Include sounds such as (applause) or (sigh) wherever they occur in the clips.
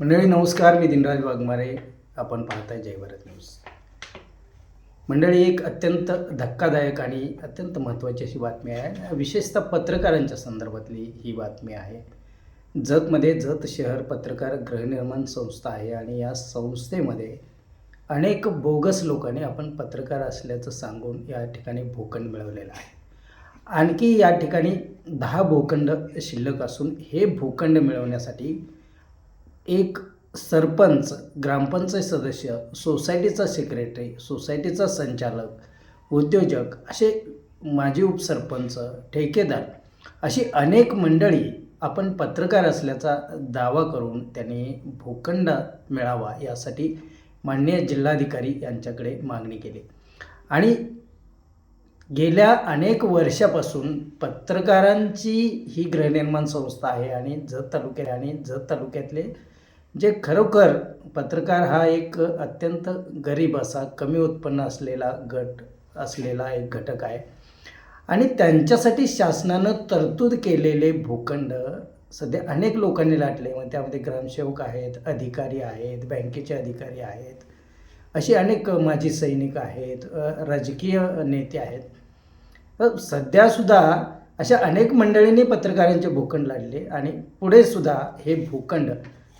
मंडळी नमस्कार मी दिनराज वाघमारे. आपण पाहताय जयभारत न्यूज. मंडळी एक अत्यंत धक्कादायक आणि अत्यंत महत्त्वाची अशी बातमी आहे. विशेषतः पत्रकारांच्या संदर्भातली ही बातमी आहे. जतमध्ये जत शहर पत्रकार गृहनिर्माण संस्था आहे आणि या संस्थेमध्ये अनेक बोगस लोकांनी आपण पत्रकार असल्याचं सांगून या ठिकाणी भूखंड मिळवलेला आहे. आणखी या ठिकाणी दहा भूखंड शिल्लक असून हे भूखंड मिळवण्यासाठी एक सरपंच ग्रामपंचायत सदस्य सोसायटीचा सेक्रेटरी सोसायटीचा संचालक उद्योजक असे माजी उपसरपंच ठेकेदार अशी अनेक मंडळी आपण पत्रकार असल्याचा दावा करून त्यांनी भूखंड मिळावा यासाठी माननीय जिल्हाधिकारी यांच्याकडे मागणी केली. आणि गेल्या अनेक वर्षापासून पत्रकारांची ही गृहनिर्माण संस्था आहे आणि जत तालुक्यात आणि जत तालुक्यातले जे खरोखर पत्रकार हा एक अत्यंत गरीब असा कमी उत्पन्न असलेला गट असलेला एक घटक आहे. आणि त्यांच्यासाठी शासनानं तरतूद केलेले भूखंड सध्या अनेक लोकांनी लाटले. मग त्यामध्ये ग्रामसेवक आहेत अधिकारी आहेत बँकेचे अधिकारी आहेत असे अनेक माजी सैनिक आहेत राजकीय नेते आहेत. सध्यासुद्धा अशा अनेक मंडळींनी पत्रकारांचे भूखंड लाडले आणि पुढे सुद्धा हे भूखंड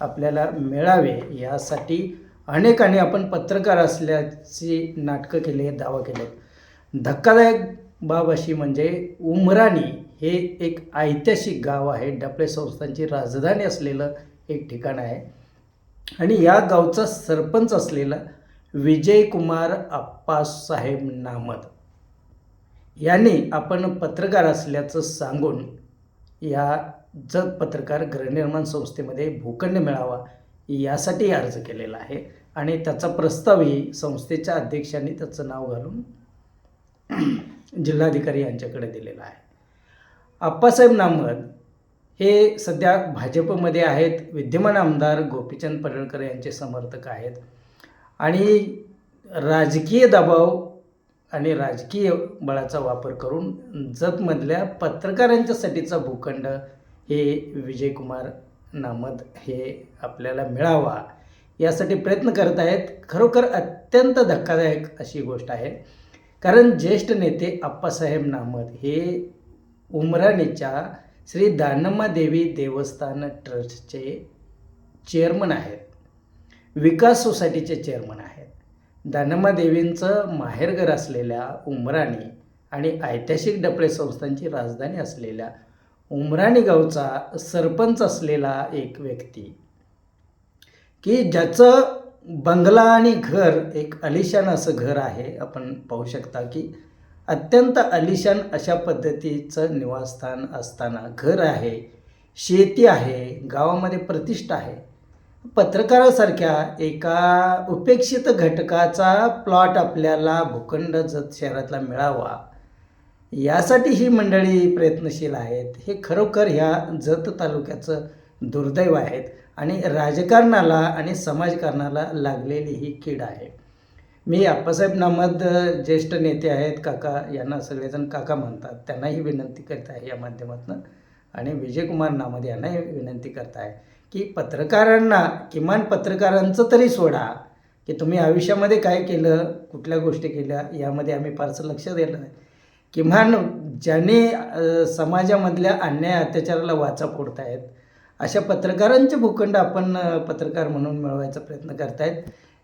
आपल्याला मिळावे यासाठी अनेकांनी आपण पत्रकार असल्याची नाटकं केली दावा केले. धक्कादायक बाब अशी म्हणजे उमराणी हे एक ऐतिहासिक गाव आहे. डपळे संस्थांची राजधानी असलेलं एक ठिकाण आहे. आणि या गावचा सरपंच असलेला विजयकुमार आप्पासाहेब नामद. यांनी आपण पत्रकार असल्याचं सांगून या जग पत्रकार गृहनिर्माण संस्थेमध्ये भूखंड मिळावा यासाठी अर्ज केलेला आहे. आणि त्याचा प्रस्तावही संस्थेच्या अध्यक्षांनी त्याचं नाव घालून (clears throat) जिल्हाधिकारी यांच्याकडे दिलेला आहे. आप्पासाहेब नामद हे सध्या भाजपमध्ये आहेत. विद्यमान आमदार गोपीचंद पडळकर यांचे समर्थक आहेत. आणि राजकीय दबाव आणि राजकीय बळाचा वापर करून जतमधल्या पत्रकारांच्यासाठीचा भूखंड हे विजयकुमार नामद हे आपल्याला मिळावा यासाठी प्रयत्न करत आहेत. खरोखर अत्यंत धक्कादायक अशी गोष्ट आहे. कारण ज्येष्ठ नेते आप्पासाहेब नामद हे उमराणीच्या श्री दानम्मा देवी देवस्थान ट्रस्टचे चेअरमन आहेत. विकास सोसायटीचे चेअरमन आहेत. दानम्मा माहेरघर असलेल्या उमराणी आणि ऐतिहासिक डपळे संस्थांची राजधानी असलेल्या उमराणी गावचा सरपंच असलेला एक व्यक्ती. की ज्याचं बंगला आणि घर एक अलिशान असं घर आहे आपण पाहू शकता की अत्यंत अलिशान अशा पद्धतीचं निवासस्थान असताना घर आहे शेती आहे गावामध्ये प्रतिष्ठा आहे. पत्रकारासारख्या एका उपेक्षित घटकाचा प्लॉट आपल्याला भूखंड जत शहरातला मिळावा यासाठी ही मंडळी प्रयत्नशील आहेत. हे खरोखर ह्या जत तालुक्याचं दुर्दैव आहेत आणि राजकारणाला आणि समाजकारणाला लागलेली ही कीड आहे. मी आप्पासाहेब नामद ज्येष्ठ नेते आहेत काका यांना सगळेजण काका म्हणतात. त्यांनाही विनंती करत आहे या माध्यमातून आणि विजयकुमार नामद यांनाही विनंती करत आहे. की पत्रकारांना किमान पत्रकारांचं तरी सोडा की तुम्ही आयुष्यामध्ये काय केलं कुठल्या गोष्टी केल्या यामध्ये आम्ही फारसं लक्ष दिलं नाही. किमान ज्याने समाजामधल्या अन्याय अत्याचाराला वाचा फोडतायत अशा पत्रकारांचे भूखंड आपण पत्रकार म्हणून मिळवायचा प्रयत्न करतायत.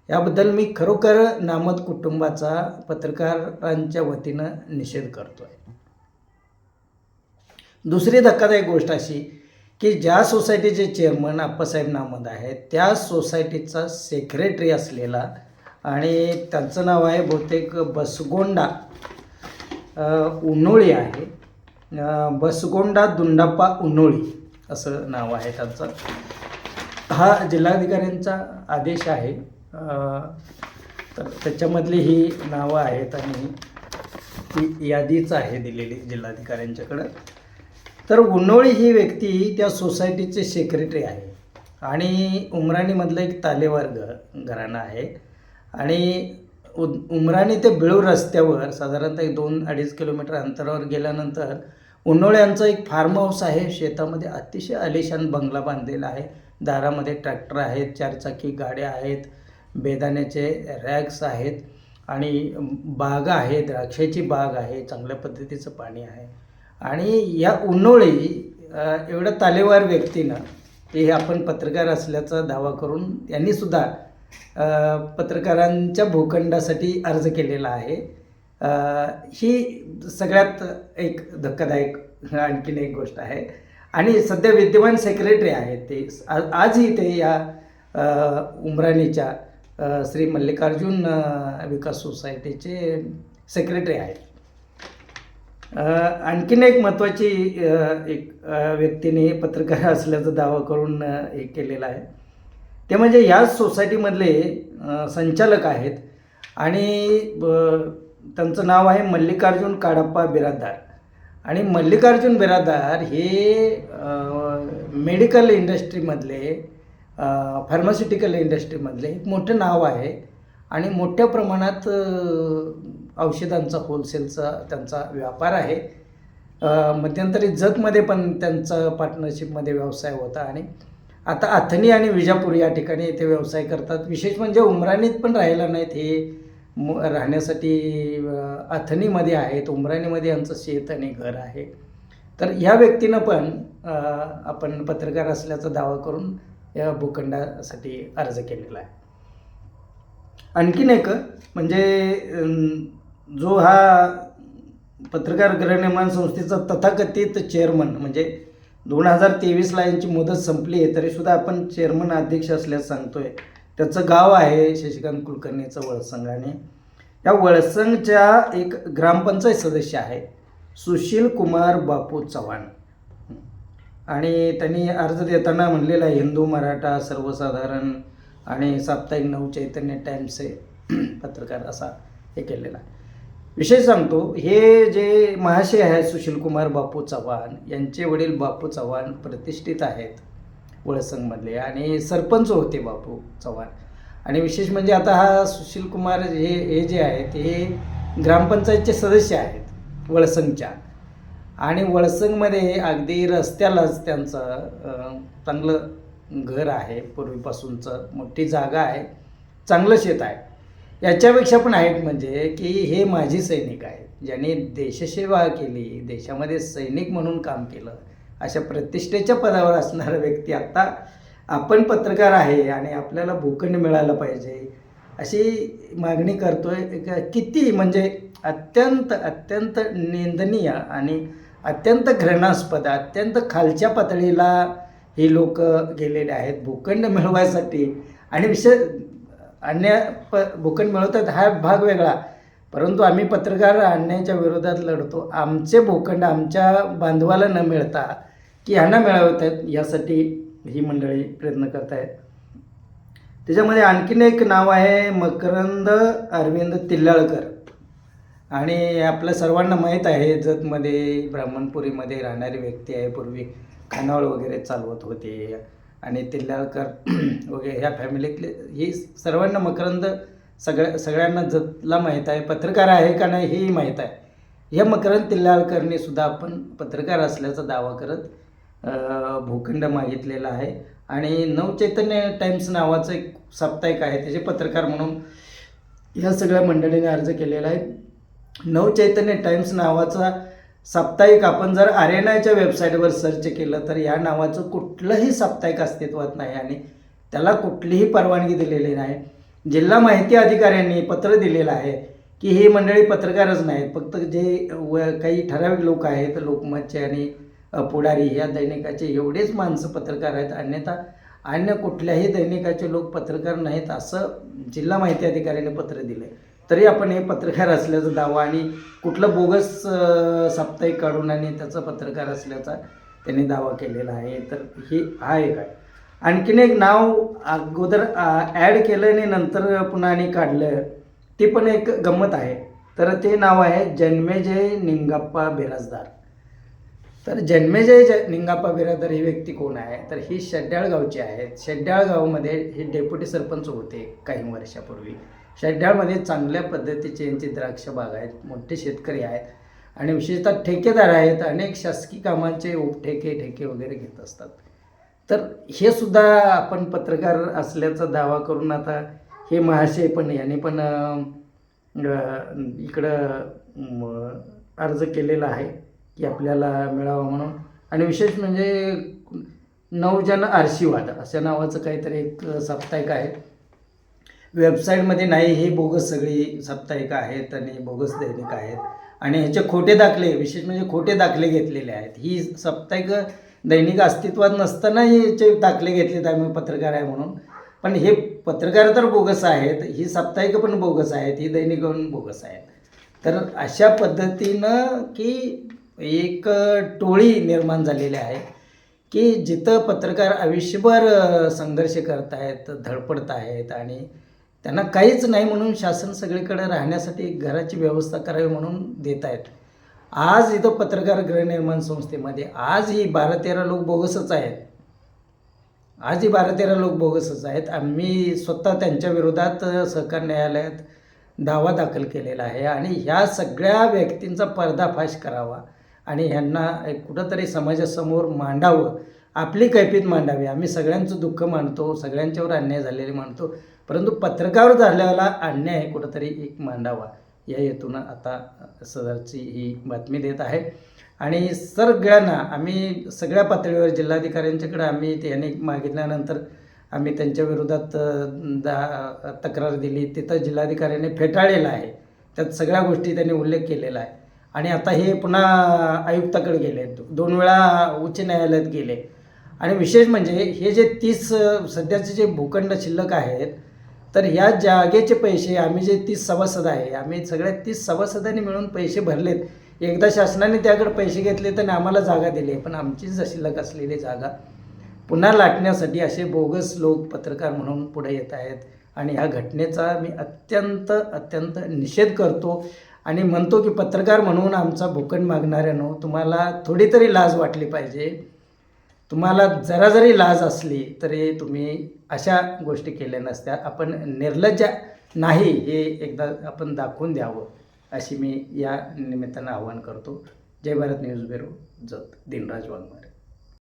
याबद्दल मी खरोखर नामद कुटुंबाचा पत्रकारांच्या वतीनं निषेध करतो आहे दुसरी धक्कादायक गोष्ट अशी की ज्या सोसायटीचे चेअरमन आप्पासाहेब नामद आहेत त्या सोसायटीचा सेक्रेटरी असलेला आणि त्यांचं नाव आहे बहुतेक बसगोंडा उन्होळी आहे. बसगोंडा दुंडाप्पा उन्होळी असं नाव आहे त्यांचं. हा जिल्हाधिकाऱ्यांचा आदेश आहे. तर त्याच्यामधली ही नावं आहेत आणि ती यादीच आहे दिलेली जिल्हाधिकाऱ्यांच्याकडं. तर उन्होळी ही व्यक्ती त्या सोसायटीचे सेक्रेटरी आहे. आणि उमराणीमधलं एक तालेवार घ घराणं आहे. आणि उ उमराणी ते बिळूर रस्त्यावर साधारणतः एक दोन अडीच किलोमीटर अंतरावर गेल्यानंतर उन्नोळे यांचं एक फार्म हाऊस आहे. शेतामध्ये अतिशय आलिशान बंगला बांधलेला आहे. दारामध्ये ट्रॅक्टर आहेत चारचाकी गाड्या आहेत बेदाण्याचे रॅक्स आहेत आणि बाग आहेत. द्राक्षाची बाग आहे. चांगल्या पद्धतीचं पाणी आहे. आणि या उन्नोळी एवढं एवढ्या तालेवार व्यक्तीनं ते आपण पत्रकार असल्याचा दावा करून यांनीसुद्धा पत्रकारांच्या भूखंडासाठी अर्ज केलेला आहे. ही सगळ्यात एक धक्कादायक आणखीन एक गोष्ट आहे. आणि सध्या विद्यमान सेक्रेटरी आहेत ते. आजही ते या उमराणीच्या श्री मल्लिकार्जुन विकास सोसायटीचे सेक्रेटरी आहेत. आणखीन एक महत्त्वाची एक व्यक्तीने पत्रकार असल्याचा दावा करून हे केलेला आहे. ते म्हणजे याच सोसायटीमधले संचालक आहेत आणि ब- त्यांचं नाव आहे मल्लिकार्जुन काडप्पा बिरादार. आणि मल्लिकार्जुन बिरादार हे मेडिकल इंडस्ट्रीमधले फार्मास्युटिकल इंडस्ट्रीमधले एक मोठं नाव आहे. आणि मोठ्या प्रमाणात औषधांचा होलसेलचा त्यांचा व्यापार आहे. मध्यंतरी जतमध्ये पण त्यांचा पार्टनरशिपमध्ये व्यवसाय होता आणि आता अथनी आणि विजापूर या ठिकाणी ते व्यवसाय करतात. विशेष म्हणजे उमराणीत पण राहिला नाहीत हे. राहण्यासाठी अथणीमध्ये अथनीमध्ये आहेत. उमराणीमध्ये यांचं शेत आणि घर आहे. तर ह्या व्यक्तीनं पण आपण पत्रकार असल्याचा दावा करून या भूखंडासाठी अर्ज केलेला आहे. आणखीन एक म्हणजे जो हा पत्रकार गृहनिर्माण संस्थेचा तथाकथित चेअरमन म्हणजे दोन हजार तेवीसला यांची मुदत संपली आहे तरीसुद्धा आपण चेअरमन अध्यक्ष असल्यास सांगतोय. त्याचं गाव आहे शशिकांत कुलकर्णीचं वळसंग आणि या वळसंगच्या एक ग्रामपंचायत सदस्य आहे सुशील कुमार बापू चव्हाण. आणि त्यांनी अर्ज देताना म्हणलेला आहे हिंदू मराठा सर्वसाधारण आणि साप्ताहिक नऊ चैतन्य टाइम्सचे पत्रकार असा हे केलेला आहे. विषय सांगतो हे जे महाशय आहेत सुशीलकुमार बापू चव्हाण यांचे वडील बापू चव्हाण प्रतिष्ठित आहेत वळसंगमधले आणि सरपंच होते बापू चव्हाण. आणि विशेष म्हणजे आता हा सुशीलकुमार हे हे जे आहेत हे ग्रामपंचायतचे सदस्य आहेत वळसंगच्या. आणि वळसंगमध्ये अगदी रस्त्यालाच त्यांचं चांगलं घर आहे पूर्वीपासूनचं मोठी जागा आहे चांगलं शेत आहे. याच्यापेक्षा पण आहेत म्हणजे की हे माझी सैनिक आहेत ज्यांनी देशसेवा केली देशामध्ये सैनिक म्हणून काम केलं अशा प्रतिष्ठेच्या पदावर असणारा व्यक्ती आत्ता आपण पत्रकार आहे आणि आपल्याला भूखंड मिळायला पाहिजे अशी मागणी करतोय. किती म्हणजे अत्यंत अत्यंत निंदनीय आणि अत्यंत घृणास्पद अत्यंत खालच्या पातळीला ही लोक गेलेले आहेत भूखंड मिळवायसाठी. आणि विशेष अन्य प भूखंड मिळवतात हा भाग वेगळा. परंतु आम्ही पत्रकार अन्यायाच्या विरोधात लढतो. आमचे भूखंड आमच्या बांधवाला न मिळता की ह्यांना मिळवत आहेत यासाठी ही मंडळी प्रयत्न करत आहेत त्याच्यामध्ये आणखीन एक नाव आहे मकरंद अरविंद तिल्लाळकर. आणि आपल्या सर्वांना माहीत आहे जतमध्ये ब्राह्मणपुरीमध्ये राहणारी व्यक्ती आहे. पूर्वी खानावळ वगैरे चालवत होते. आणि तिल्लाळकर (clears throat) वगैरे ह्या फॅमिलीतले ही सर्वांना मकरंद सगळ्या सगळ्यांना जतला माहीत आहे पत्रकार आहे का नाही हेही माहीत आहे. हे मकरंद तिल्लाळकरने सुद्धा आपण पत्रकार असल्याचा दावा करत भूखंड मागितलेला आहे. आणि नवचैतन्य टाइम्स नावाचं एक साप्ताहिक आहे त्याचे पत्रकार म्हणून या सगळ्या मंडळीने अर्ज केलेला आहे. नवचैतन्य टाइम्स नावाचा साप्ताहिक आपण जर आर एन आयच्या वेबसाईटवर सर्च केलं तर या नावाचं कुठलंही साप्ताहिक अस्तित्वात नाही आणि त्याला कुठलीही परवानगी दिलेली नाही. जिल्हा माहिती अधिकाऱ्यांनी पत्र दिलेलं आहे की ही मंडळी पत्रकारच नाहीत. फक्त जे व काही ठराविक लोक आहेत लोकमतचे आणि पुढारी या दैनिकाचे एवढेच माणसं पत्रकार आहेत. अन्यथा अन्य कुठल्याही दैनिकाचे लोक पत्रकार नाहीत असं जिल्हा माहिती अधिकाऱ्याने पत्र दिलं तरी आपण हे पत्रकार असल्याचा दावा आणि कुठलं बोगस साप्ताहिक काढून आणि त्याचा पत्रकार असल्याचा त्यांनी दावा केलेला आहे. तर ही हा एक आहे आणखीन एक नाव अगोदर ॲड केलं आणि नंतर पुन्हा आणि काढलं ती पण एक गंमत आहे. तर ते नाव आहे जन्मेजय निंगाप्पा बिराजदार. तर जन्मेजय ज निंगाप्पा बिराजदार ही व्यक्ती कोण आहे? तर ही शेड्याळ गावची आहेत. शेड्याळ गावामध्ये हे डेप्युटी सरपंच होते काही वर्षापूर्वी. शेड्यामध्ये चांगल्या पद्धतीचे यांची द्राक्ष बाग आहेत मोठे शेतकरी आहेत आणि विशेषतः ठेकेदार आहेत अनेक शासकीय कामांचे उपठेके ठेके वगैरे घेत असतात. तर हे सुद्धा आपण पत्रकार असल्याचा दावा करून आता हे महाशय पण यांनी पण इकडं अर्ज केलेला आहे की आपल्याला मिळावा म्हणून. आणि विशेष म्हणजे नवजन आरशीवाद अशा नावाचं काहीतरी एक साप्ताहिक आहे. वेबसाईटमध्ये नाही हे बोगस सगळी साप्ताहिक आहेत आणि बोगस दैनिक आहेत. आणि ह्याचे खोटे दाखले विशेष म्हणजे खोटे दाखले घेतलेले आहेत. ही साप्ताहिक दैनिक अस्तित्वात नसताना याचे दाखले घेतलेत आम्ही पत्रकार आहे म्हणून. पण हे पत्रकार तर बोगस आहेत ही साप्ताहिक पण बोगस आहेत ही दैनिक पण बोगस आहेत. तर अशा पद्धतीनं की एक टोळी निर्माण झालेली आहे की जिथं पत्रकार आयुष्यभर संघर्ष करत आहेत धडपडत आहेत आणि त्यांना काहीच नाही म्हणून शासन सगळीकडे राहण्यासाठी घराची व्यवस्था करावी म्हणून देत आहेत आज इथं पत्रकार गृहनिर्माण संस्थेमध्ये आज ही बारा तेरा लोक बोगसच आहेत. आज ही बारा तेरा लोक बोगसच आहेत. आम्ही स्वतः त्यांच्या विरोधात सहकार न्यायालयात दावा दाखल केलेला आहे आणि ह्या सगळ्या व्यक्तींचा पर्दाफाश करावा आणि ह्यांना कुठंतरी समाजासमोर मांडावं आपली कैफीत मांडावी. आम्ही सगळ्यांचं दुःख मांडतो सगळ्यांच्यावर अन्याय झालेले मांडतो परंतु पत्रकावर झालेला अन्याय कुठंतरी एक मांडावा. या हेतून आता सदरची ही बातमी देत आहे. आणि सगळ्यांना आम्ही सगळ्या पातळीवर जिल्हाधिकाऱ्यांच्याकडे आम्ही त्यांनी मागितल्यानंतर आम्ही त्यांच्या विरोधात दा तक्रार दिली. तिथं जिल्हाधिकाऱ्यांनी फेटाळलेलं आहे. त्यात सगळ्या गोष्टी त्यांनी उल्लेख केलेला आहे. आणि आता हे पुन्हा आयुक्ताकडे गेले. दोन वेळा उच्च न्यायालयात गेले. आणि विशेष म्हणजे हे जे तीस सध्याचे जे भूखंड शिल्लक आहेत तर ह्या जागेचे पैसे आम्ही जे तीस सभासद आहे आम्ही सगळ्या तीस सभासदांनी मिळून पैसे भरलेत. एकदा शासनाने त्याकडे पैसे घेतले तर आम्हाला जागा दिली पण आमचीच शिल्लक असलेली जागा पुन्हा लाटण्यासाठी असे बोगस लोक पत्रकार म्हणून पुढे येत आहेत. आणि ह्या घटनेचा मी अत्यंत अत्यंत निषेध करतो आणि म्हणतो की पत्रकार म्हणून आमचा भूखंड मागणाऱ्यानो तुम्हाला थोडी तरी लाज वाटली पाहिजे. तुम्हाला जरा जरी लाज असली तरी तुम्ही अशा गोष्टी केल्या नसत्या. आपण निर्लज्ज नाही हे एकदा आपण दाखवून द्यावं अशी मी या निमित्तानं आवाहन करतो. Jai Bharat news bureau Jat Dinraj Waghmare